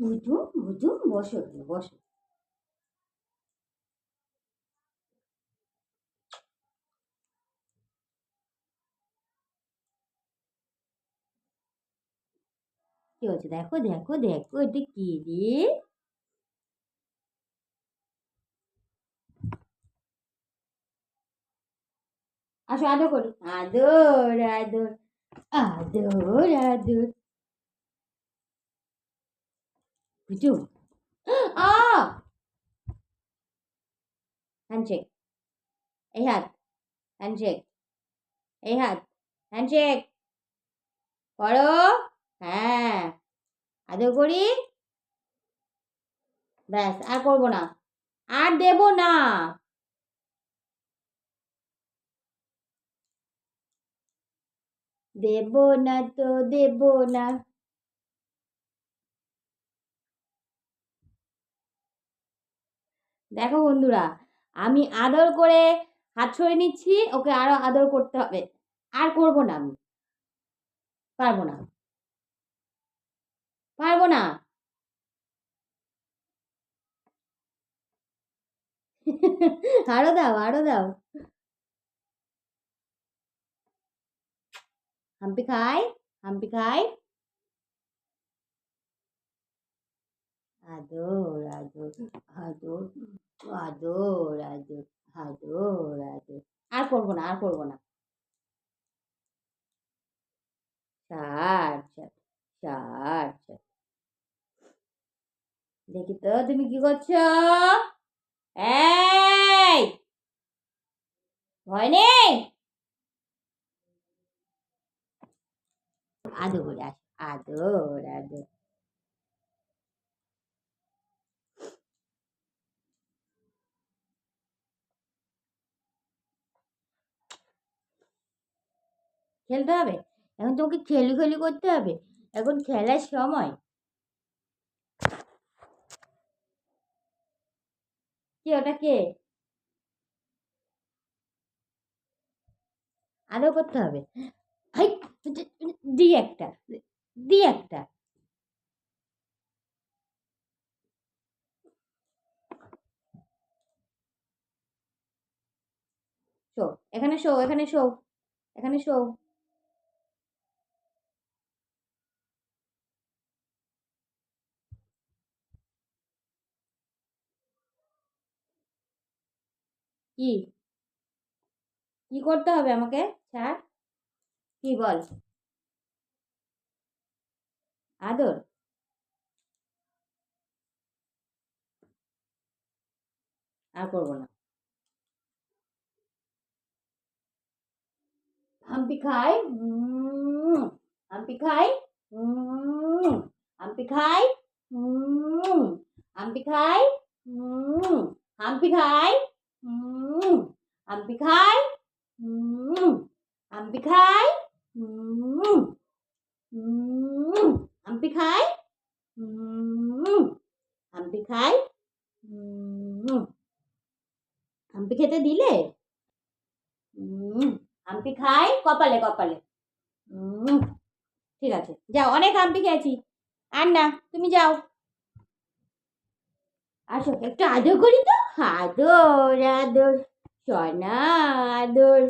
বুঝু বুঝু বসো এখানে, বসো কি হচ্ছে? দেখো দেখো দেখো এটা কি রে? আসো আদর করি। আদর আদর আদর আদর। বুঝু আ হ্যান্ডশেক এই হাত হ্যান্ডশেক এই হাত হ্যান্ডশেক করো হ্যাঁ। আদর করি? ব্যাস, আর করব না। আর দেবো না। দেব না তো দেব না। দেখো বন্ধুরা, আমি আদর করে হাত সরিয়ে নিচ্ছি, ওকে আরও আদর করতে হবে। আর করব না আমি। পারব না। পারব না। আরও দাও আরও দাও। হাম্পি খাই হাম্পি খাই। আদর আদর আদর। আদর আদর আদর আদর আর করব না, আর করব না। দেখি তো, তুমি কি করছ? এই! ভয় নেই? আদর আদর আদর। খেলতে হবে। এখন তোমাকে খেলি খেলি করতে হবে। এখন খেলার সময়। কে ওটা কে? আদর করতে হবে। দি একটা দি একটা। শো, এখানে শো এখানে শো এখানে শো। কি? কি করতে হবে আমাকে? ছাড়। কি বল? আদর। আর করব না। হাম্পি খাই। হাম্পি খাই। হাম্পি খাই। হাম্পি খাই। হাম্পি খাই। হাম্পি খাই হাম্পি খাই হাম্পি খাই হাম্পি খাই হাম্পি খেতে দিলে? হাম্পি খাই কপালে কপালে। ঠিক আছে, যাও, অনেক হাম্পি খেয়েছি। আর না, তুমি যাও। আসো, একটু আদর করি তো? আদর আদর। সোনা আদর